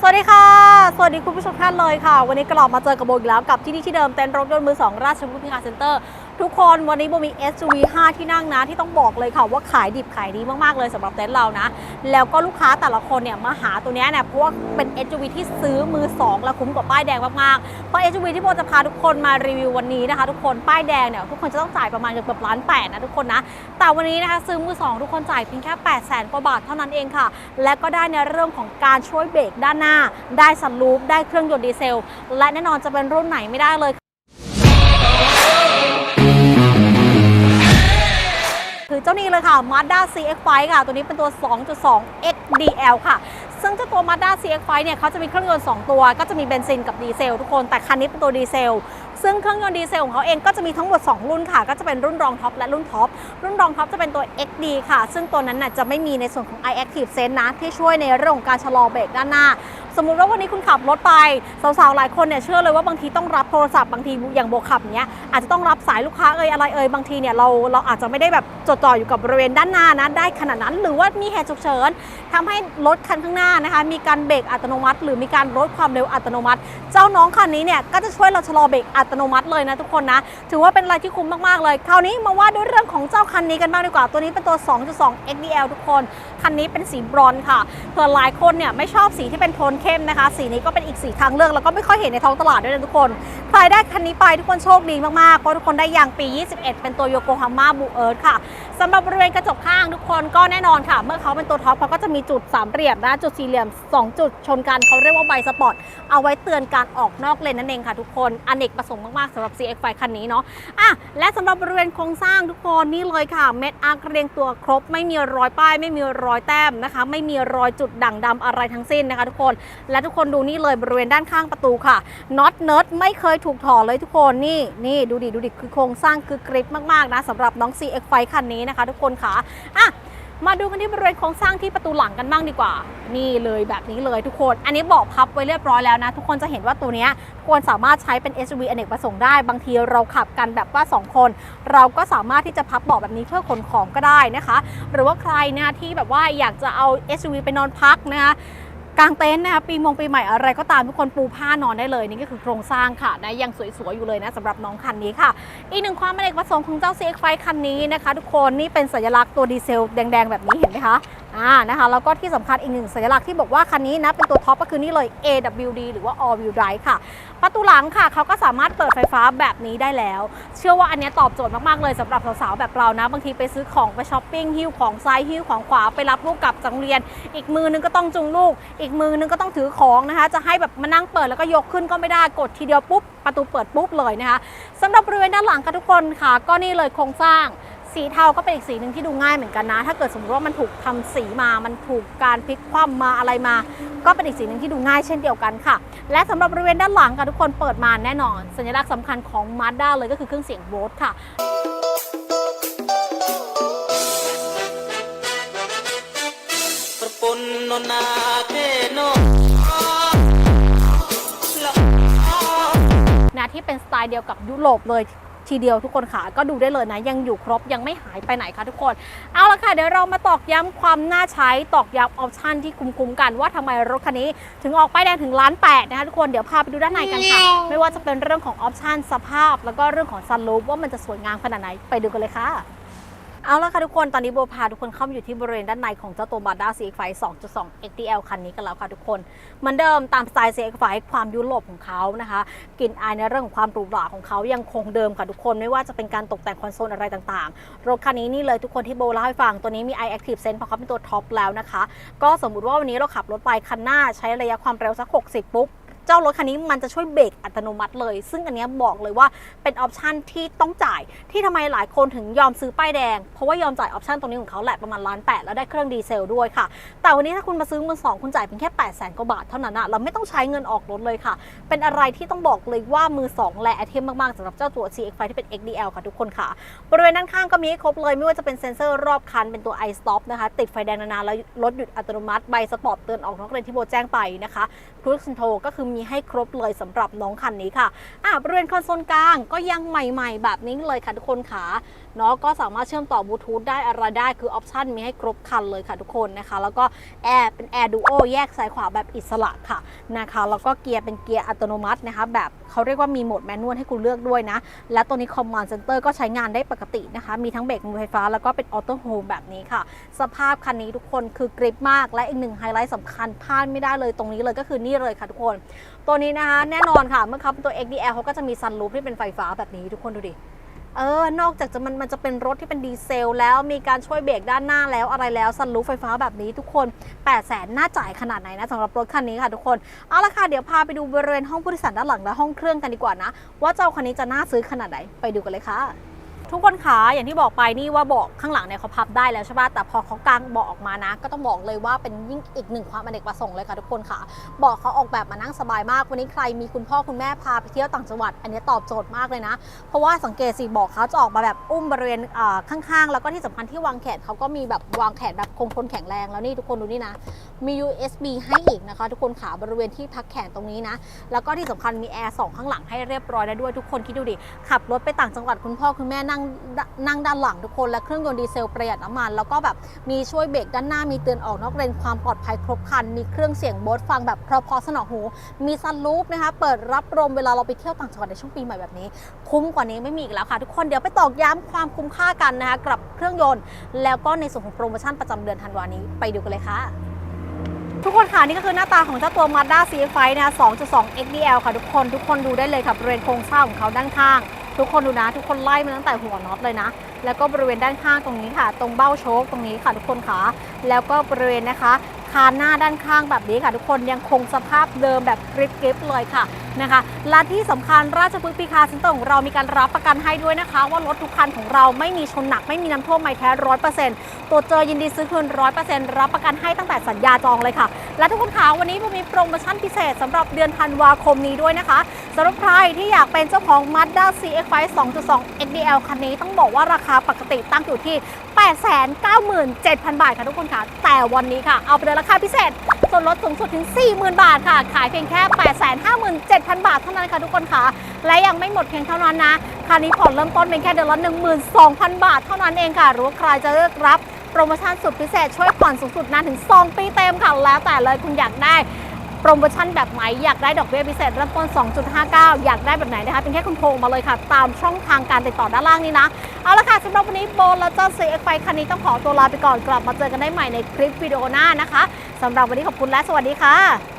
สวัสดีค่ะ สวัสดีคุณผู้ชมท่านเลยค่ะ วันนี้กลับมาเจอกับโบอีกแล้วกับที่นี่ที่เดิมเต็นท์รถยนต์มือสองราชบุรีคารเซ็นเตอร์ ทุกคนวันนี้โบมี SUV 5 ที่นั่งนะ ที่ต้องบอกเลยค่ะว่าขายดิบขายดีมาก ๆ เลยสำหรับเต็นท์เรานะ แล้วก็ลูกค้าแต่ละคนเนี่ยมาหาตัวนี้เนี่ยเพราะว่าเป็น SUV ที่ซื้อมือ 2 แล้วคุ้มกว่าป้ายแดงมาก ๆ เพราะ SUV ที่โบจะพาทุกคนมารีวิววันนี้นะคะ ทุกคนป้ายแดงเนี่ยทุกคนจะต้องจ่ายประมาณเกือบล้านแปดนะทุกคนนะแต่วันนี้นะคะซื้อมือ 2 ทุกคนจ่ายเพียงแค่8 0 0แสนกว่าบาทเท่านั้นเองค่ะ และก็ได้ในเรื่องของการช่วยเบรกด้านหน้า ได้สันลูปได้เครื่องยนต์ดีเซล และแน่นอนจะเป็นรุ่นไหนไม่ได้เลย เจ้านี้เลยค่ะ Mazda CX-5 ค่ะ ตัวนี้เป็นตัว 2.2 XDL ค่ะ ซึ่งเจ้าตัว Mazda CX-5 เนี่ยเขาจะมีเครื่องยนต์ 2 ตัว ก็จะมีเบนซินกับดีเซลทุกคน แต่คันนี้เป็นตัวดีเซล ซึ่งเครื่องยนต์ดีเซลของเขาเองก็จะมีทั้งหมด 2 รุ่นค่ะ ก็จะเป็นรุ่นรองท็อปและรุ่นท็อป รุ่นรองท็อปจะเป็นตัว XD ค่ะ ซึ่งตัวนั้นน่ะจะไม่มีในส่วนของ iActive Sense นะ ที่ช่วยในเรื่องของการชะลอเบรกด้านหน้า สมมุติว่าวันนี้คุณขับรถไปสาวๆหลายคนเนี่ยเชื่อเลยว่าบางทีต้องรับโทรศัพท์บางทีอย่างโบขับเนี้ยอาจจะต้องรับสายลูกค้าเอ่ยอะไรเอ่ยบางทีเนี่ยเราเราอาจจะไม่ได้แบบจดจ่ออยู่กับบริเวณด้านหน้านะได้ขนาดนั้น หรือว่ามีเหตุฉุกเฉินทำให้รถคันข้างหน้านะคะมีการเบรกอัตโนมัติ หรือมีการลดความเร็วอัตโนมัติ เจ้าน้องคันนี้เนี่ยก็จะช่วยเราชะลอเบรกอัตโนมัติเลยนะทุกคนนะถือว่าเป็นอะไรที่คุ้มมากๆเลยคราวนี้มาว่าด้วยเรื่องของเจ้าคันนี้กันบ้างดีกว่าตัวนี้เป็นตัว 2.2 XDL ทุกคนคันนี้เป็นสีบรอนซ์ค่ะเผื่อหลายคนเนี่ยไม่ชอบสีที่เป็นโทนเข้มนะคะ สีนี้ก็เป็นอีกสีทางเลือกแล้วก็ไม่ค่อยเห็นในท้องตลาดด้วยนะทุกคน ใครได้คันนี้ไปทุกคนโชคดีมากๆ เพราะทุกคนได้ยางปี 21 เป็นตัวโยโกฮาม่าบูเอิร์ธค่ะสำหรับบริเวณกระจกข้างทุกคนก็แน่นอนค่ะ เมื่อเขาเป็นตัวท็อปเขาก็จะมีจุดสามเหลี่ยมนะจุดสี่เหลี่ยม 2 จุดชนกันเขาเรียกว่าใบสปอร์ตเอาไว้เตือนการออกนอกเลนนั่นเองค่ะทุกคนอเนกประสงค์มากๆสำหรับ CX-5 คันนี้เนาะอะและสำหรับบริเวณโครงสร้างทุกคนนี่เลยค่ะ เม็ดอาร์คเรียงตัวครบ ไม่มีรอยป้าย ไม่มีรอยแต้มนะคะ ไม่มีรอยจุดด่างดำอะไรทั้งสิ้นนะคะ ทุกคนและทุกคนดูนี่เลยบริเวณด้านข้างประตูค่ะน็อตเนิร์ดไม่เคยถูกถอดเลยทุกคนนี่นี่ดูดิดูดิคือโครงสร้างคือกริปมากๆนะสำหรับน้อง CX-5 คันนี้นะคะ ทุกคนค่ะอะมาดูกันที่บริเวณโครงสร้างที่ประตูหลังกันบ้างดีกว่า นี่เลยแบบนี้เลยทุกคน อันนี้บอกพับไว้เรียบร้อยแล้วนะ ทุกคนจะเห็นว่าตัวนี้ควรสามารถใช้เป็น SUV อเนกประสงค์ได้ บางทีเราขับกันแบบว่า 2 คน เราก็สามารถที่จะพับเบาะแบบนี้เพื่อขนของก็ได้นะคะ หรือว่าใครเนี่ยที่แบบว่าอยากจะเอา SUV ไปนอนพักนะคะ กางเต็นท์นะคะปีมงปีใหม่อะไรก็ตามทุกคนปูผ้านอนได้เลยนี่ก็คือโครงสร้างค่ะนะยังสวยๆอยู่เลยนะสำหรับน้องคันนี้ค่ะ อีกหนึ่งความเป็นเอกประสงค์ของเจ้า CX-5 คันนี้นะคะ ทุกคนนี่เป็นสัญลักษณ์ตัวดีเซลแดงๆแบบนี้เห็นไหมคะ อ่านะคะแล้วก็ที่สำคัญอีกหนึ่งสัญลักษณ์ที่บอกว่าคันนี้นะเป็นตัวท็อปก็คือนี่เลย AWD หรือว่า All Wheel Drive ค่ะ ประตูหลังค่ะเขาก็สามารถเปิดไฟฟ้าแบบนี้ได้แล้ว เชื่อว่าอันนี้ตอบโจทย์มาก ๆ เลยสำหรับสาว ๆ แบบเรานะ บางทีไปซื้อของไปช้อปปิ้งหิ้วของซ้ายหิ้วของขวาไปรับลูกกลับจากโรงเรียน อีกมือนึงก็ต้องจุงลูก อีกมือนึงก็ต้องถือของนะคะ จะให้แบบมานั่งเปิดแล้วก็ยกขึ้นก็ไม่ได้กดทีเดียวปุ๊บประตูเปิดปุ๊บเลยนะคะสำหรับบริเวณด้านหลังค่ะทุกคนค่ะ ก็นี่เลยโครงสร้าง สีเทาก็เป็นอีกสีหนึ่งที่ดูง่ายเหมือนกันนะ ถ้าเกิดสมมติว่ามันถูกทำสีมา มันถูกการพลิกคว่ำมาอะไรมา ก็เป็นอีกสีหนึ่งที่ดูง่ายเช่นเดียวกันค่ะ และสำหรับบริเวณด้านหลังค่ะทุกคนเปิดมาแน่นอน สัญลักษณ์สำคัญของ Mazda เลยก็คือเครื่องเสียงโวลต์ค่ะ Perpunno natin, no? นะที่เป็นสไตล์เดียวกับยุโรปเลย ทีเดียวทุกคนค่ะ ก็ดูได้เลยนะยังอยู่ครบยังไม่หายไปไหนค่ะทุกคน เอาละค่ะ เดี๋ยวเรามาตอกย้ำความน่าใช้ตอกย้ำออปชันที่คุ้มๆกันว่าทำไมรถคันนี้ ถึงออกป้ายแดงถึงล้านแปดนะคะทุกคนเดี๋ยวพาไปดูด้านในกันค่ะ ไม่ว่าจะเป็นเรื่องของออปชันสภาพ แล้วก็เรื่องของซันรูฟว่ามันจะสวยงามขนาดไหนไปดูกันเลยค่ะ เอาละค่ะทุกคน ตอนนี้โบพาทุกคนเข้ามาอยู่ที่บริเวณด้านในของเจ้าตัว Mazda CX-5 2.2 XDL คันนี้กันแล้วค่ะทุกคน เหมือนเดิมตามสไตล์ CX-5 ความยุโรปของเขานะคะกลิ่นอายในเรื่องของความหรูหราของเขายังคงเดิมค่ะทุกคนไม่ว่าจะเป็นการตกแต่งคอนโซลอะไรต่างๆ รถคันนี้นี่เลยทุกคนที่โบเล่าให้ฟังตัวนี้มี iActive Sense เพราะเขาเป็นตัวท็อปแล้วนะคะ ก็สมมุติว่าวันนี้เราขับรถไปคันหน้าใช้ระยะความเร็วสัก 60 ปุ๊บ เจ้ารถคันนี้มันจะช่วยเบรกอัตโนมัติเลย ซึ่งอันนี้บอกเลยว่าเป็นออปชันที่ต้องจ่าย ที่ทำไมหลายคนถึงยอมซื้อป้ายแดง เพราะว่ายอมจ่ายออปชันตรงนี้ของเขาแหละประมาณล้านแปดแล้วได้เครื่องดีเซลด้วยค่ะ แต่วันนี้ถ้าคุณมาซื้อมือสองคุณจ่ายเพียงแค่8 0 0แสนกว่าบาทเท่านั้นอะเราไม่ต้องใช้เงินออกรถเลยค่ะ เป็นอะไรที่ต้องบอกเลยว่ามือสองและไอเทมมากๆสำหรับเจ้าตัว CX-5 ที่เป็น XDL ค่ะทุกคนค่ะ บริเวณด้านข้างก็มีให้ครบเลยไม่ว่าจะเป็นเซ็นเซอร์รอบคันเป็นตัว i stop นะคะ ติดไฟแดงนานๆแล้วรถหยุดอัตโนมัติใบสปอร์ตเตือนออกนอกเลนที่โบแจ้งไปนะคะ cruise control ก็คือมีให้ครบเลยสำหรับน้องคันนี้ค่ะอะบริเวณคอนโซลกลางก็ยังใหม่ๆ แบบนี้เลยค่ะทุกคนค่ะเนาะก็สามารถเชื่อมต่อบลูทูธได้อะไรได้คือออปชันมีให้ครบคันเลยค่ะทุกคนนะคะ แล้วก็แอร์เป็นแอร์ดูโอแยกซ้ายขวาแบบอิสระค่ะนะคะแล้วก็เกียร์เป็นเกียร์อัตโนมัตินะคะ แบบเขาเรียกว่ามีโหมดแมนนวลให้คุณเลือกด้วยนะ และตัวนี้คอมมานด์เซ็นเตอร์ก็ใช้งานได้ปกตินะคะ มีทั้งเบรกมือไฟฟ้าแล้วก็เป็นออโต้โฮมแบบนี้ค่ะ สภาพคันนี้ทุกคนคือกริปมากและอีกหนึ่งไฮไลท์สำคัญพลาดไม่ได้เลยตรงนี้เลยก็คือนี่เลยค่ะทุกคน ตัวนี้นะคะแน่นอนค่ะเมื่อขาเป็นตัว XDL เขาก็จะมีซันรูฟที่เป็นไฟฟ้าแบบนี้ทุกคนดูดิเออนอกจากจะมันมันจะเป็นรถที่เป็นดีเซล แล้วมีการช่วยเบรกด้านหน้าแล้วอะไรแล้วซันรูฟไฟฟ้าแบบนี้ทุกคน8 0 0แสนน่าจ่ายขนาดไหนนะสำหรับรถคันนี้ค่ะทุกคน เอาละค่ะ เดี๋ยวพาไปดูบริเวณห้องผู้โดยสารด้านหลังและห้องเครื่องกันดีกว่านะ ว่าเจ้าคันนี้จะน่าซื้อขนาดไหนไปดูกันเลยค่ะ ทุกคนขาอย่างที่บอกไปนี่ว่าเบาะข้างหลังเนี่ยเขาพับได้แล้วใช่ป่ะแต่พอเขากางเบาะออกมานะ ก็ต้องบอกเลยว่าเป็นยิ่งอีกหนึ่งความอเนกประสงค์เลยค่ะทุกคนค่ะเบาะเขาออกแบบมานั่งสบายมาก วันนี้ใครมีคุณพ่อคุณแม่พาไปเที่ยวต่างจังหวัด อันนี้ตอบโจทย์มากเลยนะ เพราะว่าสังเกตสิเบาะเขาจะออกมาแบบอุ้มบริเวณข้างๆ แล้วก็ที่สำคัญที่วางแขนเขาก็มีแบบวางแขนแบบคงทนแข็งแรงแล้วนี่ทุกคนดูนี่นะมี USB ให้อีกนะคะ ทุกคนขาบริเวณที่พักแขนตรงนี้นะแล้วก็ที่สำคัญมีแอร์สองข้างหลังให้เรียบร้อยแล้วด้วยทุกคนคิดดูดิขับรถไปต่างจังหวัดคุณพ่อคุณแม่นั่งนั่งด้านหลังทุกคนและเครื่องยนต์ดีเซลประหยัดน้ำมัน แล้วก็แบบมีช่วยเบรกด้านหน้ามีเตือนออกนอกเลนความปลอดภัยครบคัน มีเครื่องเสียงโบสฟังแบบเพราะๆสนองหู มีซันรูฟนะคะเปิดรับลมเวลาเราไปเที่ยวต่างจังหวัดในช่วงปีใหม่แบบนี้ คุ้มกว่านี้ไม่มีอีกแล้วค่ะ ทุกคนเดี๋ยวไปตอกย้ำความคุ้มค่ากันนะคะกับเครื่องยนต์ แล้วก็ในส่วนของโปรโมชั่นประจำเดือนธันวานี้ไปดูกันเลยค่ะทุกคนค่ะนี่ก็คือหน้าตาของเจ้าตัว Mazda CX-5 นะคะ2.2 XDL ค่ะทุกคนทุกคนดูได้เลยค่ะบริเวณโครงสร้างของเขาด้านข้าง ทุกคนดูนะ ทุกคนไล่มาตั้งแต่หัวน็อตเลยนะ แล้วก็บริเวณด้านข้างตรงนี้ค่ะ ตรงเบ้าโชคตรงนี้ค่ะทุกคนค่ะแล้วก็บริเวณนะคะคานหน้าด้านข้างแบบนี้ค่ะ ทุกคนยังคงสภาพเดิมแบบกริบๆเลยค่ะนะคะและที่สำคัญราชพฤกษ์ปีคาร์เซ็นตของเรามีการรับประกันให้ด้วยนะคะ ว่ารถทุกคันของเราไม่มีชนหนักไม่มีน้ำท่วมไม่แท้ร้อยเปอร์เซ็นต์ตัวเจอยินดีซื้อคืนร้อยเปอร์เซ็นต์รับประกันให้ตั้งแต่สัญญาจองเลยค่ะ และทุกคนคะวันนี้ผมมีโปรโมชั่นพิเศษสำหรับเดือนธันวาคมนี้ด้วยนะคะสำหรับใครที่อยากเป็นเจ้าของ Mazda CX-5 2.2 XDL คันนี้ต้องบอกว่าราคาปกติตั้งอยู่ที่ 897,000 บาทค่ะทุกคนคะแต่วันนี้ค่ะ เอาไปเลยราคาพิเศษส่วนลดสูงสุดถึง 40,000 บาทค่ะ ขายเพียงแค่ 857,000 บาทเท่านั้นค่ะทุกคนค่ะ และยังไม่หมดเพียงเท่านั้นนะคันนี้ผ่อนเริ่มต้นเป็นแค่เดือนละ12,000 บาทเท่านั้นเองค่ะ หรือว่าใครจะเลือกรับ รโมชั่นสุดพิเศษช่วยผ่อนสูงสุดนานถึง 2 ปีเต็มค่ะ แล้วแต่เลยคุณอยากได้โปรโมชั่นแบบไหน อยากได้ดอกเบี้ยพิเศษเริ่มต้น 2.59 อยากได้แบบไหนนะคะเป็นแค่คุณโทรมาเลยค่ะ ตามช่องทางการติดต่อด้านล่างนี้นะ เอาละค่ะสำหรับวันนี้โบและเจ้าเสกไฟคันนี้ต้องขอตัวลาไปก่อนกลับมาเจอกันได้ใหม่ในคลิปวิดีโอหน้านะคะสำหรับวันนี้ขอบคุณและสวัสดีค่ะ